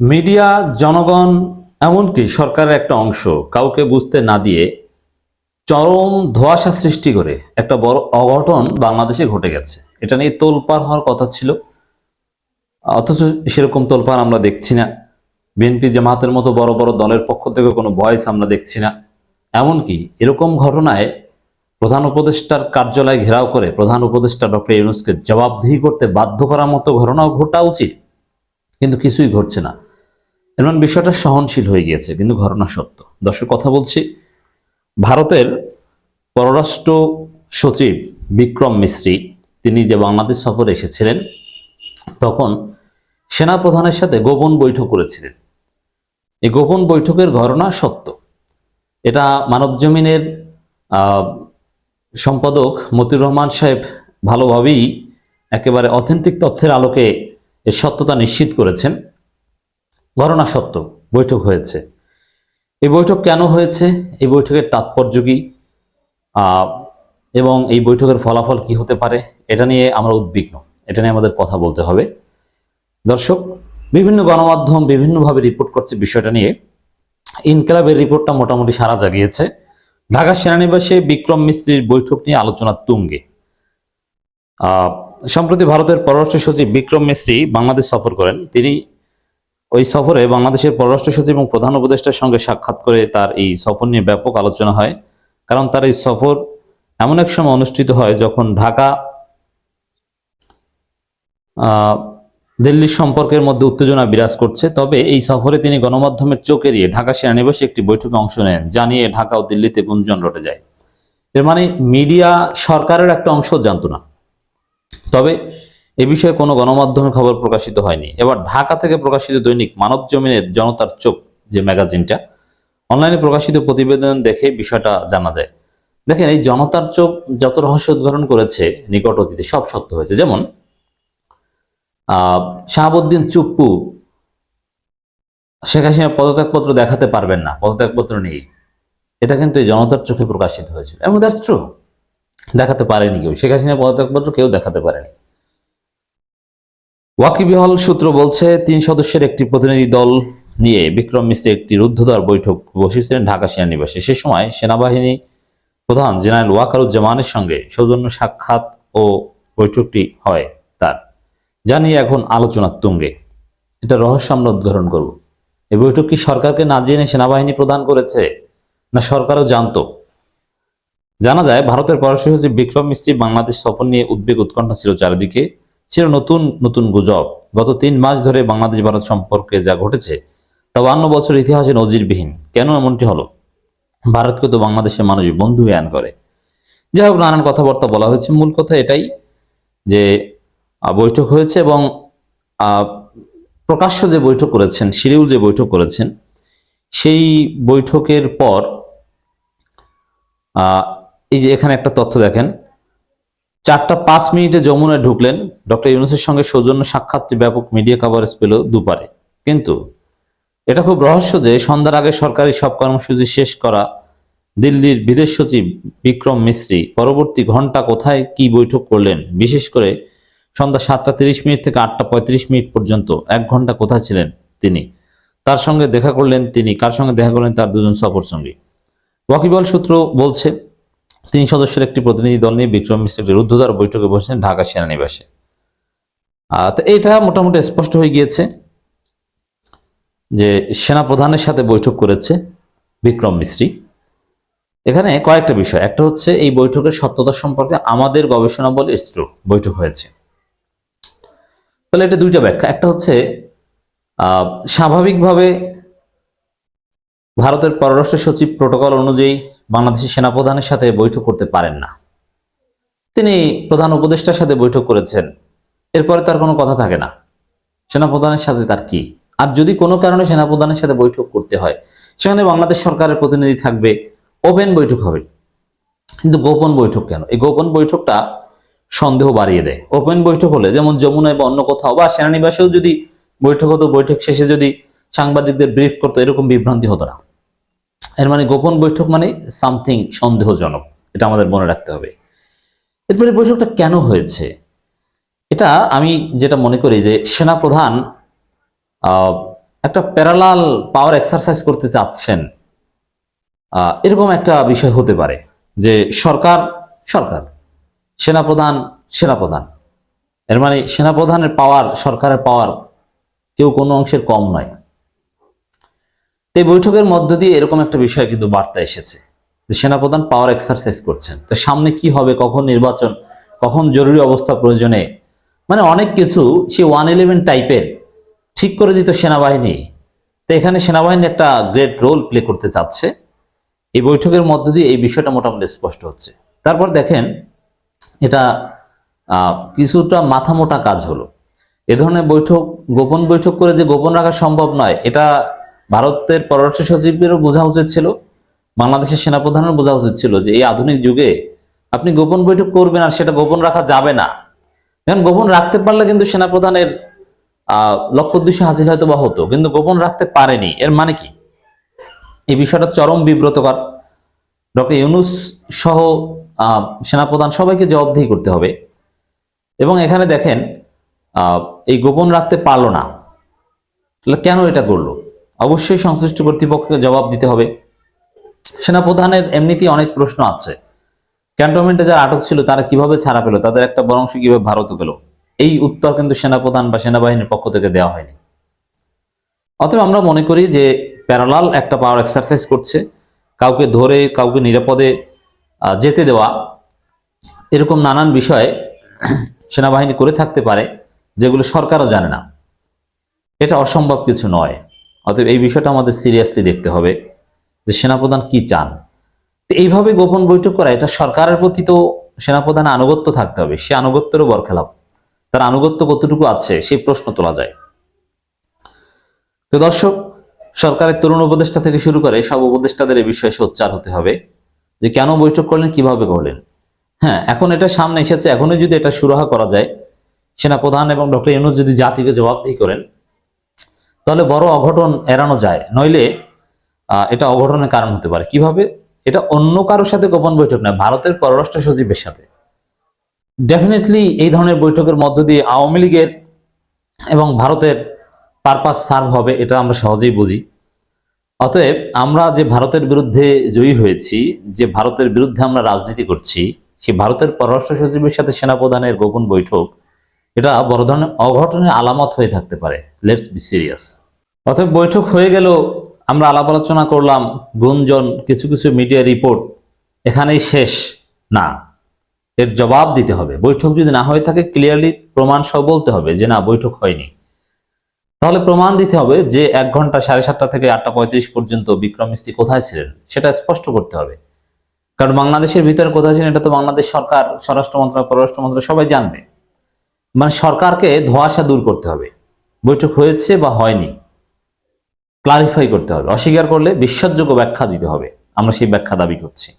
Media, জনগণ, এমনকি সরকারের একটা অংশ কাউকে বুঝতে না দিয়ে চরম ধোঁয়াশা সৃষ্টি করে একটা বড় অঘটন বাংলাদেশে ঘটে গেছে। এটা নিয়ে তোলপাড় হওয়ার কথা ছিল। অথচ সেরকম তোলপাড় আমরা দেখছি না। বিএনপি জামাতের মতো বড় বড় দলের পক্ষ থেকে কোনো ভয়েস আমরা দেখছি না। এমনকি এরকম ঘটনায় প্রধান উপদেষ্টার কার্যালয় ঘেরাও করে প্রধান উপদেষ্টা ডক্টর ইউনুসকে জবাবদিহি করতে বাধ্য করার মতো ঘটনাও ঘটা উচিত। কিন্তু কিছুই ঘটছে না। এমন বিষয়টা সহনশীল হয়ে গিয়েছে, কিন্তু ঘটনা সত্য। দর্শক, কথা বলছি। ভারতের পররাষ্ট্র সচিব বিক্রম মিস্ত্রি, তিনি যে বাংলাদেশ সফরে এসেছিলেন, তখন সেনা প্রধানের সাথে গোপন বৈঠক করেছিলেন। এই গোপন বৈঠকের ঘটনা সত্য। এটা মানব জমিনের সম্পাদক মতিউর রহমান সাহেব ভালোভাবেই একেবারে অথেন্টিক তথ্যের আলোকে এর সত্যতা নিশ্চিত করেছেন। ঘটনা সত্য, বৈঠক হয়েছে। এই বৈঠক কেন হয়েছে? এই বৈঠকের তাৎপর্য কি? এবং এই বৈঠকের ফলাফল কি হতে পারে? এটা নিয়ে আমরা উদ্বিগ্ন। এটা নিয়ে আমাদের কথা বলতে হবে। দর্শক, বিভিন্ন গণমাধ্যম বিভিন্নভাবে রিপোর্ট করছে বিষয়টা নিয়ে। ইনকলাবের রিপোর্টটা মোটামুটি সারা জাগিয়েছে। ঢাকা সেনানিবাসে বিক্রম মিস্ত্রির বৈঠক নিয়ে আলোচনা তুঙ্গে। সম্প্রতি ভারতের পররাষ্ট্র সচিব বিক্রম মিস্ত্রি বাংলাদেশ সফর করেন। তিনি ওই সফরে বাংলাদেশের পররাষ্ট্র সচিব এবং প্রধান উপদেষ্টার সঙ্গে সাক্ষাৎ করে তার এই সফর নিয়ে ব্যাপক আলোচনা হয়। কারণ তার এই সফর এমন এক সময় অনুষ্ঠিত হয় যখন ঢাকা দিল্লির সম্পর্কের মধ্যে উত্তেজনা বিরাজ করছে। তবে এই সফরে তিনি গণমাধ্যমের চোখ এড়িয়ে ঢাকা সেনানিবাসে একটি বৈঠকে অংশ নেন, জানিয়ে ঢাকা ও দিল্লিতে গুঞ্জন রটে যায়। এর মানে মিডিয়া সরকারের একটা অংশ জানতো না। তবে এ বিষয়ে কোনো গণমাধ্যমে খবর প্রকাশিত হয়নি। এবার ঢাকা থেকে প্রকাশিত দৈনিক মানব জমিনের জনতার চোখ যে ম্যাগাজিনটা, অনলাইনে প্রকাশিত প্রতিবেদন দেখে বিষয়টা জানা যায়। দেখেন, এই জনতার চোখ যত রহস্য উদ্ঘাটন করেছে নিকট অতীতে, সব সত্য হয়েছে। যেমন আহ শাহাবুদ্দিন চুপ্পু শেখ হাসিনা পদত্যাগপত্র দেখাতে পারবেন না, পদত্যাগপত্র নেই। এটা কিন্তু এই জনতার চোখে প্রকাশিত হয়েছিল। এবং দ্যাটস ট্রু দেখাতে পারেনি কেউ। শেখ হাসিনা পদত্যাগপত্র কেউ দেখাতে পারেনি। ওয়াকিবহল সূত্র বলছে, তিন সদস্যের একটি প্রতিনিধি দল নিয়ে বিক্রম মিশ্রে একটি রুদ্ধদ্বার বৈঠক বসেছিলেন ঢাকা সেনানিবাসে। সে সময় সেনাবাহিনী প্রধান জেনারেল ওয়াকারুজ্জামানের সঙ্গে সৌজন্য সাক্ষাৎ ও বৈঠকটি হয় তার। নিয়ে এখন আলোচনার তুঙ্গে। এটা রহস্য আমরা উদ্ঘাটন করব। এই বৈঠক কি সরকারকে না জেনে সেনাবাহিনী প্রদান করেছে, না সরকারও জানতো? জানা যায়, ভারতের পররাষ্ট্র সচিব বিক্রম মিস্ত্রি বাংলাদেশ সফর নিয়ে উদ্বেগ উৎকণ্ঠা ছিল চারিদিকে। ছিল নতুন নতুন গুজব। গত তিন মাস ধরে বাংলাদেশ ভারত সম্পর্কে যা ঘটেছে, তা বান্ন বছর ইতিহাসে নজিরবিহীন। কেন এমনটি হলো? ভারতকে তো বাংলাদেশের মানুষ বন্ধু জ্ঞান করে। যাই হোক, নানান কথাবার্তা বলা হয়েছে। মূল কথা এটাই যে বৈঠক হয়েছে এবং প্রকাশ্য যে বৈঠক করেছেন, শিডিউল যে বৈঠক করেছেন, সেই বৈঠকের পর এই যে এখানে একটা তথ্য দেখেন। চারটা পাঁচ মিনিটে যমুনায় ঢুকলেন ডক্টর ইউনুসের সঙ্গে সৌজন্য সাক্ষাৎটি ব্যাপক মিডিয়া কাভারেজ পেল দুপারে। কিন্তু এটা খুব রহস্য যে সন্ধ্যার আগে সরকারি সব কর্মসূচি শেষ করা দিল্লির বিদেশ সচিব বিক্রম মিস্ত্রি পরবর্তী ঘণ্টা কোথায় কি বৈঠক করলেন? বিশেষ করে সন্ধ্যা সাতটা তিরিশ মিনিট থেকে আটটা পঁয়ত্রিশ মিনিট পর্যন্ত এক ঘণ্টা কোথায় ছিলেন তিনি? তার সঙ্গে দেখা করলেন তিনি। কার সঙ্গে দেখা করলেন? তার দুজন সফর সঙ্গী ওয়াকিবল সূত্র বলছে তিন সদস্যের একটি প্রতিনিধি দল নিয়ে বিক্রম মিশ্রের রুদ্ধদ্বার বৈঠকে বসেছেন ঢাকা সেনানিবাসে। তো এটা মোটামুটি স্পষ্ট হয়ে গিয়েছে যে সেনা প্রধানের সাথে বৈঠক করেছে বিক্রম মিস্ত্রি এখানে কয়েকটা বিষয়। একটা হচ্ছে, এই বৈঠকের সত্যতা সম্পর্কে আমাদের গবেষণা বলে ইসরো বৈঠক হয়েছে। তাহলে এটা দুইটা ব্যাখ্যা। একটা হচ্ছে স্বাভাবিকভাবে ভারতের পররাষ্ট্র সচিব প্রোটোকল অনুযায়ী বাংলাদেশের সেনাপ্রধানের সাথে বৈঠক করতে পারেন না। তিনি প্রধান উপদেষ্টার সাথে বৈঠক করেছেন। এরপরে তার কোনো কথা থাকে না। সেনাপ্রধানের সাথে তার কি? আর যদি কোনো কারণে সেনাপ্রধানের সাথে বৈঠক করতে হয়, সেখানে বাংলাদেশ সরকারের প্রতিনিধি থাকবে। ওপেন বৈঠক হবে। কিন্তু গোপন বৈঠক কেন? এই গোপন বৈঠকটা সন্দেহ বাড়িয়ে দেয়। ওপেন বৈঠক হলে যেমন যমুনায় বা অন্য কোথাও, বা সেনানিবাসেও যদি বৈঠক হতো, বৈঠক শেষে যদি সাংবাদিকদের ব্রিফ করতো, এরকম বিভ্রান্তি হতো না। এর মানে গোপন বৈঠক মানে সামথিং সন্দেহজনক, এটা আমাদের মনে রাখতে হবে। এরপরে বৈঠকটা কেন হয়েছে? এটা আমি যেটা মনে করি যে সেনাপ্রধান একটা প্যারালাল পাওয়ার এক্সারসাইজ করতে চাচ্ছেন। এরকম একটা বিষয় হতে পারে যে সরকার সরকার, সেনাপ্রধান সেনাপ্রধান। এর মানে সেনাপ্রধানের পাওয়ার সরকারের পাওয়ার কেউ কোনো অংশের কম নয়। তো এই বৈঠকের মধ্য দিয়ে এরকম একটা বিষয় কিন্তু বার্তা এসেছে যে সেনাপ্রধান পাওয়ার এক্সারসাইজ করছেন। তো সামনে কি হবে, কখন নির্বাচন, কখন জরুরি অবস্থা প্রয়োজনে? মানে অনেক কিছু সে ওয়ান ইলেভেন টাইপের ঠিক করে দিত সেনাবাহিনী। তো এখানে সেনাবাহিনী একটা গ্রেট রোল প্লে করতে চাচ্ছে। এই বৈঠকের মধ্য দিয়ে এই বিষয়টা মোটামুটি স্পষ্ট হচ্ছে। তারপর দেখেন, এটা কিছুটা মাথা মোটা কাজ হলো। এ ধরনের বৈঠক, গোপন বৈঠক করে যে গোপন রাখা সম্ভব নয়, এটা ভারতের পররাষ্ট্র সচিবেরও বোঝা উচিত ছিল, বাংলাদেশের সেনাপ্রধানেরও বোঝা উচিত ছিল যে এই আধুনিক যুগে আপনি গোপন বৈঠক করবেন আর সেটা গোপন রাখা যাবে না। এখন গোপন রাখতে পারলে কিন্তু সেনাপ্রধানের লক্ষ্য উদ্দেশ্য হাসিল হয়তো বা হতো, কিন্তু গোপন রাখতে পারেনি। এর মানে কি? এই বিষয়টা চরম বিব্রতকর। ডক্টর ইউনুস সহ সেনাপ্রধান সবাইকে জবাবদিহি করতে হবে। এবং এখানে দেখেন এই গোপন রাখতে পারল না। কেন এটা করল? অবশ্যই সংশ্লিষ্ট কর্তৃপক্ষকে জবাব দিতে হবে। সেনাপ্রধানের এমনিতেই অনেক প্রশ্ন আছে। ক্যান্টনমেন্টে যারা আটক ছিল, তারা কীভাবে ছাড়া পেল? তাদের একটা বড় কীভাবে ভারত পেল? এই উত্তর কিন্তু সেনাপ্রধান বা সেনাবাহিনীর পক্ষ থেকে দেওয়া হয়নি। অতএব আমরা মনে করি যে প্যারালাল একটা পাওয়ার এক্সারসাইজ করছে। কাউকে ধরে, কাউকে নিরাপদে যেতে দেওয়া, এরকম নানান বিষয়ে সেনাবাহিনী করে থাকতে পারে, যেগুলো সরকারও জানে না। এটা অসম্ভব কিছু নয়। অতএব এই বিষয়টা আমাদের সিরিয়াসলি দেখতে হবে যে সেনাপ্রধান কি চান। তো এইভাবে গোপন বৈঠক করা, এটা সরকারের প্রতি তো সেনাপ্রধান আনুগত্য থাকতে হবে, সে আনুগত্যেরও বরখেলাপ। তার আনুগত্য কতটুকু আছে, সেই প্রশ্ন তোলা যায়। তো দর্শক, সরকারের তরুণ উপদেষ্টা থেকে শুরু করে সব উপদেষ্টাদের এই বিষয়ে সোচ্চার হতে হবে যে কেন বৈঠক করলেন, কীভাবে করলেন। হ্যাঁ এখন এটা সামনে এসেছে, এখনই যদি এটা সুরাহা করা যায়, সেনাপ্রধান এবং ডক্টর ইউনুস যদি জাতিকে জবাবদিহি করেন তাহলে বড় অঘটন এড়ানো যায়। নইলে এটা অঘটনের কারণ হতে পারে। কীভাবে? এটা অন্য কারোর সাথে গোপন বৈঠক নয়, ভারতের পররাষ্ট্র সচিবের সাথে। ডেফিনেটলি এই ধরনের বৈঠকের মধ্য দিয়ে আওয়ামী লীগের এবং ভারতের পারপাস সার্ভ হবে, এটা আমরা সহজেই বুঝি। অতএব আমরা যে ভারতের বিরুদ্ধে জয়ী হয়েছি, যে ভারতের বিরুদ্ধে আমরা রাজনীতি করছি, সে ভারতের পররাষ্ট্র সচিবের সাথে সেনাপ্রধানের গোপন বৈঠক এটা বড় ধরনের অঘটনের আলামত হয়ে থাকতে পারে। লেটস বি সিরিয়াস অতএব বৈঠক হয়ে গেল, আমরা আলাপ আলোচনা করলাম, গুঞ্জন, কিছু কিছু মিডিয়া রিপোর্ট এখানেই শেষ। না, এর জবাব দিতে হবে। বৈঠক যদি না হয়ে থাকে ক্লিয়ারলি প্রমাণ সহ বলতে হবে যে না, বৈঠক হয়নি। তাহলে প্রমাণ দিতে হবে যে এক ঘণ্টা সাড়ে সাতটা থেকে আটটা পঁয়ত্রিশ পর্যন্ত বিক্রম মিস্ত্রি কোথায় ছিলেন, সেটা স্পষ্ট করতে হবে। কারণ বাংলাদেশের ভিতরে কোথায় ছিলেন, এটা তো বাংলাদেশ সরকার, স্বরাষ্ট্র মন্ত্রণালয়, পররাষ্ট্র মন্ত্রণালয় সবাই জানবে। মানে সরকারকে ধোয়াশা দূর করতে হবে। বৈঠক হয়েছে বা হয়নি ক্লারিফাই করতে হবে। অস্বীকার করলে বিশ্বাসযোগ্য ব্যাখ্যা দিতে হবে। আমরা সেই ব্যাখ্যা দাবি করছি।